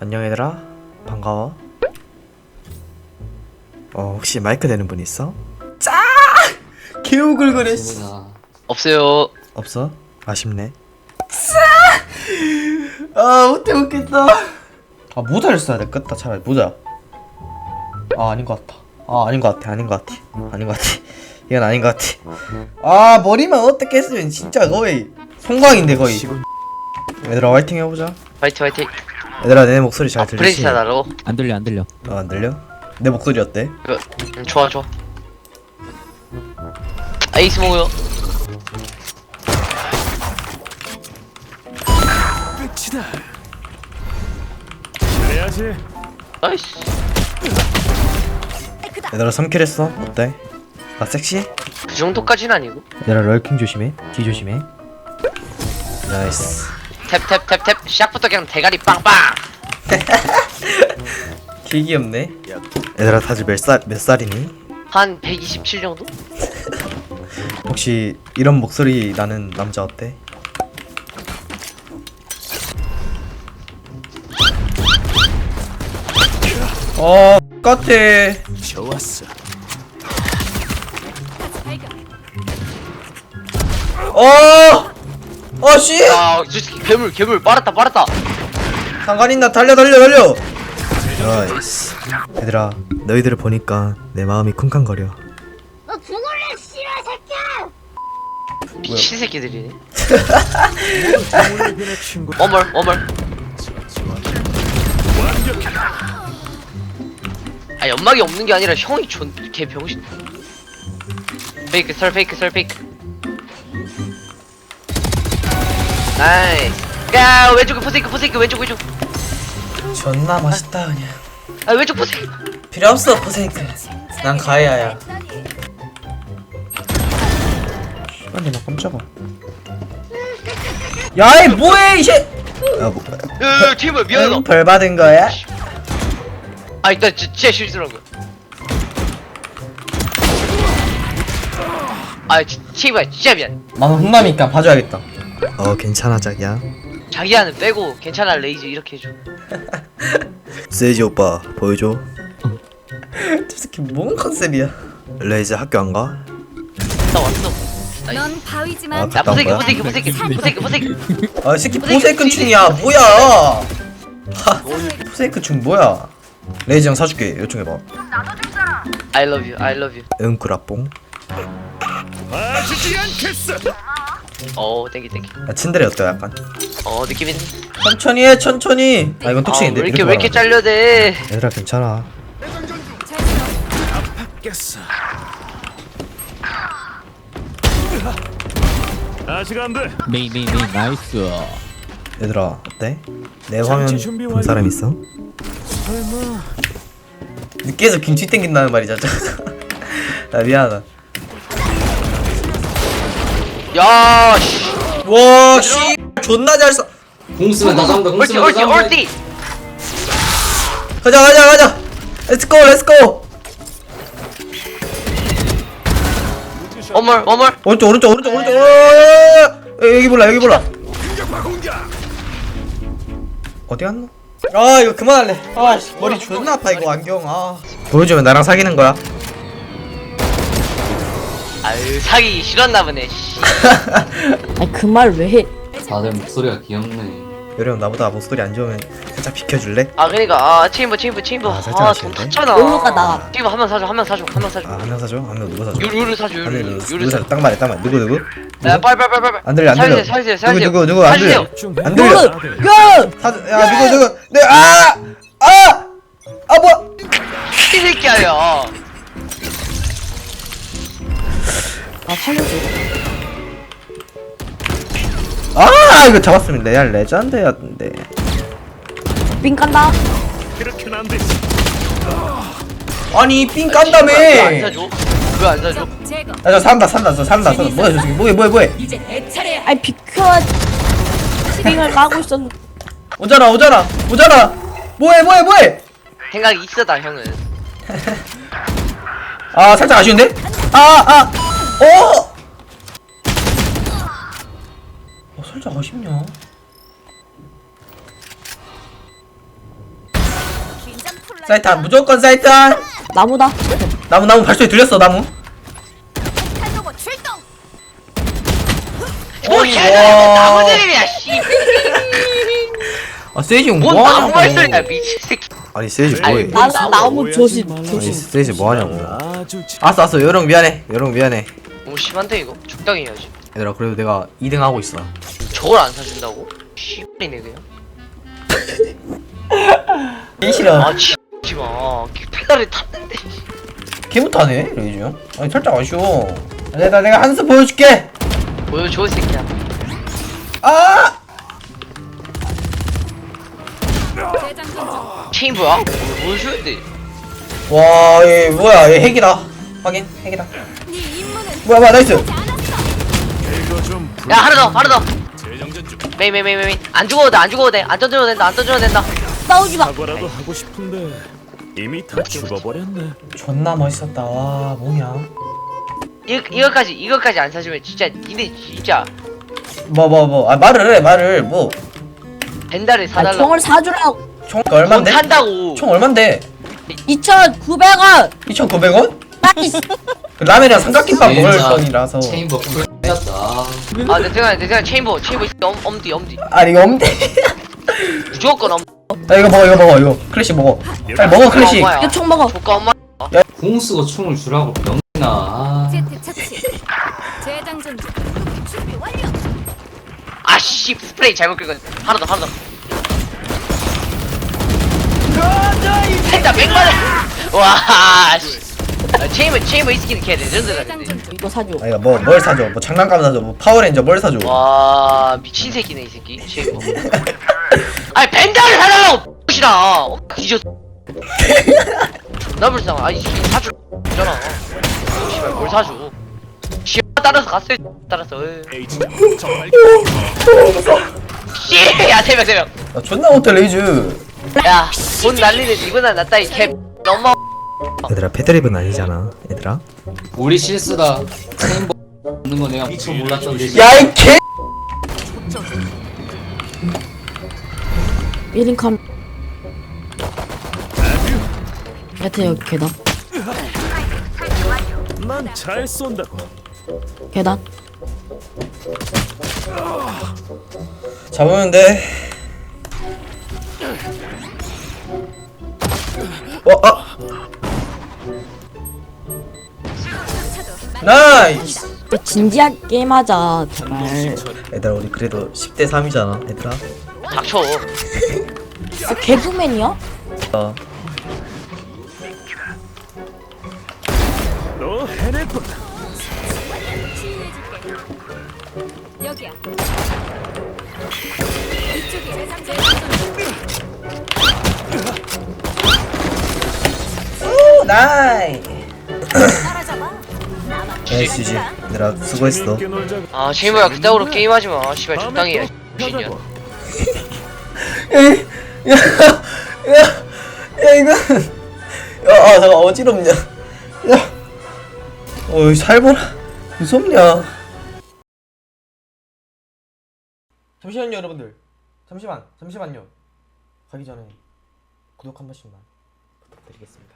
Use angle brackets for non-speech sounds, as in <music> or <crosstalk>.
안녕 얘들아. 반가워. 어 혹시 마이크 되는 분 있어? 짜! 개우글거렸어 없어요. 없어? 아쉽네. 아 못해 먹겠다. 아 모자를 써야 될겠다 차라리 모자. 아 아닌 것 같다. 아 아닌 것 같아. 아닌 것 같아. 아닌 것 같아. 이건 아닌 것 같아. 아 머리만 어떻게 했으면 진짜 거의 송광인데 거의. 얘들아 화이팅 해보자. 화이팅 화이팅. 얘들아 내 목소리 잘 아, 들리지? 브레이스 하나로. 안 들려 안 들려 어, 안 들려? 내 목소리 어때? 음, 좋아 좋아. 아이스 먹어요. 그래야지. 나이스. 얘들아 3킬 했어 어때? 나 섹시해? 그 정도까지는 아니고. 얘들아 럴킹 조심해 뒤 조심해 나이스 탭탭탭 탭. 시작부터 그냥 대가리 빵빵. 개 귀엽네 얘들아 다들 몇 살, 몇 살이니? 한 127 정도? <laughs> 혹시 이런 목소리 나는 남자 어때? 어 같아 좋았어. 어! 어씨! 아, 저 새끼 괴물 괴물 빨았다 빨았다. 상관 있나 달려 달려 달려 나이스 얘들아 너희들을 보니까 내 마음이 쿵쾅거려 너 죽을래 씨발 새끼야! 미친 새끼들이네. <laughs> 어멀. 완벽하다. 아 연막이 없는 게 아니라 형이 존 개 병신. 페이크 설 페이크 설 페이크. 나이스. 야 왼쪽에 포세이크 포세이크 왼쪽 왼쪽. 존나 맛있다 그냥 아 왼쪽 포세이크. 필요 없어 포세이크 난 가해야야 씨발내 나 깜짝아 야이 뭐해 이새 야 뭐, 으 팀을 미안해. 응, 벌 받은 거야? 아 일단 진- 진짜 실수라고요. 아 진짜 미안. 나는 혼나니까 봐줘야겠다 어 괜찮아 자기야 자기야는 빼고 괜찮아 레이즈 이렇게 해줘. <laughs> 세이지 오빠 보여줘 <laughs> 저 새끼 뭔 컨셉이야 레이즈 학교 안 가? 나 왔어. 넌 바위지만 아, 야 갔다 온 포세이크 거야? 포세이크 포세이크 포세이크 <laughs> 포세이크. 아, 이 새끼 포세이큰 충이야. 뭐야? 하, 포세이큰 충 뭐야? 레이지 형 사줄게. 요청해 봐. I love you I love you. 응꾸라뽕. 어 땡기 땡기. 야, 친데레 어때? 약간. 어 느낌 있네. 천천히 해, 천천히. 아, 이건 아, 톡식인데. 왜 이렇게 왜 이렇게. 잘려대? 얘들아 괜찮아. 깼어. 아직 안 돼. 메인 메인 나이스 얘들아 어때? 내 화면 장치 준비 본 완료. 사람 있어? 설마. 늦게서 김치 땡긴다는 말이잖아. <laughs> 아 미안하다. 야 씨. 와 씨. 존나 잘 써. 공 쓰면 나 잡는다 공 얼티 쓰면 나 얼티 잡는다 얼티. 가자 가자 가자. 렛츠 고 렛츠 고. 어멀 어멀. 오른쪽 오른쪽 오른쪽 오른쪽. 어, 어, 어, 여기 몰라 여기 몰라. 어디 갔노? 아 이거 그만할래. 아 씨, 머리 존나 아파 이거 안경. 아. 보여주면 나랑 사귀는 거야. 아유 사기 싫었나 보네. 씨. <laughs> 아니 그 말 왜 해? 다들 목소리가 귀엽네 여러분 나보다 목소리 안 좋으면 살짝 비켜줄래? 아 그러니까 아 체인버 체인버 체인버 아, 살짝 아돈 아쉬운데? 탔잖아. 오로가 나. 체인버 한명 사줘 한명 사줘 한명 사줘. 아 한 명 사줘? 한 명 누구 사줘? 요루 사줘 한 요루 명 요루 누구 누구 사줘. 사줘? 딱 말해 딱 말해 누구 누구? 야 빨리 빨리 빨리 빨리. 안 들려 안 들려. 사주세요 사주세요. 누구 누구 누구 안 들려? 사주세요. 안 들려. 야! 사줘. 야 누구 누구? 네 아! 아! 아 뭐야? 이 새끼야 야. 아 살려줘. 아 이거 잡았으면 레알 레전드였는데. 삥 깐다. 그렇게는 안 돼. 아니 삥 깐다며. 사줘? 왜안 사줘? 야저 산다 산다 저 산다 산다. 뭐야 저 새끼 뭐해 뭐해 뭐해? 아이 비켜야지. 삥을 까고 있었는데. 오잖아 오잖아 오잖아. 뭐해 뭐해 뭐해? 생각이 있어다 형은. <laughs> 아 살짝 아쉬운데? 아 아. 어? 어 살짝 아쉽냐? 사이트 안 무조건 사이트 나무다. 나무 나무 발소리 들렸어 나무 뭐 어이, 개가 와. 나무 드림이야 씨. 아 세이지 형뭔 뭐하냐고 나무 발소리야 미친 새끼. 아니 세이지 뭐해 나, 나 나무 조심 아니 조심. 세이지 뭐하냐고 알았어 알았어 여러분 미안해 여러분 미안해 너무 심한데 이거 적당히 해야지. 얘들아 그래도 내가 2등 하고 있어 저걸 안 사준다고? 씨발이네 그냥. <laughs> 개 싫어 아 치지 마. 페달을 탔는데. 개부터 하네 레이지 형 아니 살짝 아쉬워 내가 내가 한수 보여줄게 보여줘 이 새끼야. 아 체인부야? 뭘 줘야 돼? 와, 얘 뭐야? 얘 핵이다. 확인, 핵이다. 뭐야, 뭐야, 나이스. 야 하나 더 하나 더. 재정전 좀 메인 메인 메인 메인. 안 죽어도 돼안 죽어도 돼. 안 던져도 된다 안 던져도 된다. 싸우지 마. 사과라도 하고 싶은데 이미 다 죽어버렸네. 존나 멋있었다. 와, 뭐냐? 이 이거까지 이거까지 안 사주면 진짜 니네 진짜 뭐, 뭐, 뭐. 아, 말을 해, 말을. 뭐. 벤다를 아, 사달라고. 총을 사주라고. 총돈 얼만데? 탄다고. 총 얼만데? 2,900원. 2,900원? 그 라면이랑 삼각김밥 먹을 진짜 돈이라서. 체인버 풀 빼였다. 아 내 생각에 내 생각에 체인버 체인버 있- 엄 엄디 엄디 아니, 이거 없는데? <laughs> 무조건 엄. 야, 이거 먹어, 이거 먹어, 이거. 클래식 먹어. 빨리 먹어, 클래식. 엄마야. 이거 총 먹어. 조카 엄마. 공 쓰고 총을 주라고. 아, 제트. 재장. 준비 완료. 아씨 스프레이 잘못 긁었. 하나 더 하나 더. 했다 백만 원. 와. 씨. 아, 체인버 체인버 이스키는 걔 레전드다 근데. 이거 사줘. 아, 이거 뭐, 뭘 사줘? 뭐 장난감 사줘? 뭐 파워레인저 뭘 사줘? 와 미친 새끼네 이 새끼 체인버. 아니 벤다를 사달라고. 어, 뒤졌. 나 불쌍. 아이 새끼 사줄 잖아. 씨발 뭘 사줘. 씨 따라서 갔어요. 따라서. 에이. 에이지 정말 씨, 야, 세 명, 세 명. 아, 존나 못해, 레이즈. 야, 돈 날리는 이거나 낫다, 이 개. 엄마. 얘들아, 패드립은 아니잖아, 얘들아. 우리 실수다. 체인버 없는 거 내가 미처 몰랐던 데 야, 이 개! 1인 컴. 여태 여기 계단. 난 잘 쏜다고. 계단. 잡으면 돼. 어, 아. 나이스. 진지하게 게임하자. 제발. 얘들아 우리 그래도 10대 3이잖아 얘들아 닥쳐. 아, 개그맨이야? 어. 너 해냈군. 여기야. 이쪽이 재장 전 나이 따라잡아. 나만 나이스 지 얘들아 수고했어. 아, 제이모야, 그따구로 게임하지 마. 씨발, 적당히 해. 다음에 미친년. 또 야야 야 이거 야아 잠깐 어지럽냐 야 어이 살벌 무섭냐 잠시만요 여러분들 잠시만 잠시만요 가기 전에 구독 한 번씩만 부탁드리겠습니다